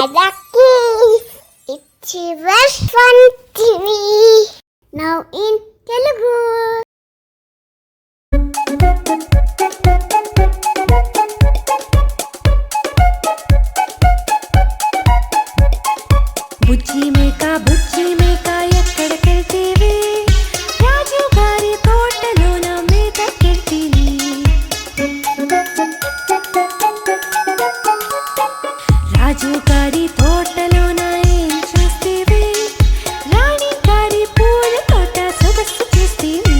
Lucky. It's your fun TV. రాజు గారి తోటలోన చూస్తేవి రాణి గారి పూల తోట సొగసు చూస్తేవి.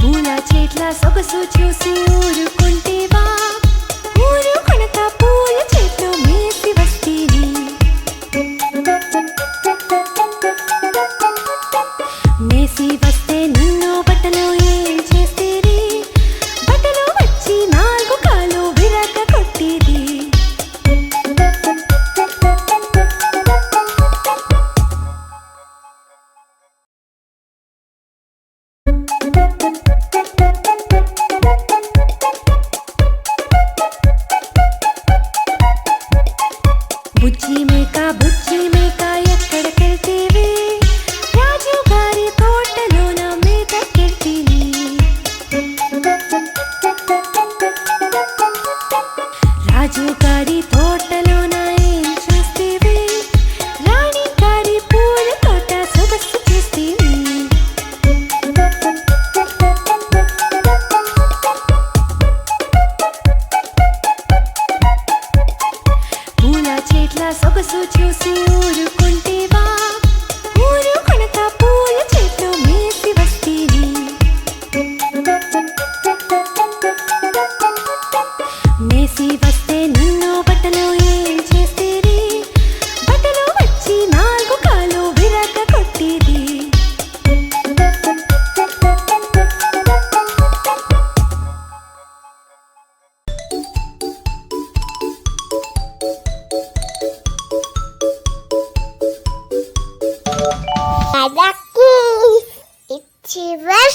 పూల చెట్ల సొగసు చూసి ఊరు बुच्ची में का बुच्ची में। సొగసు చూసి ఊరుకుంటేవా? ఊరు కనక పూలు చేతిలో మేసి వస్తేనే?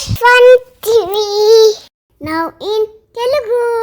Dish Fun TV. Now in Telugu.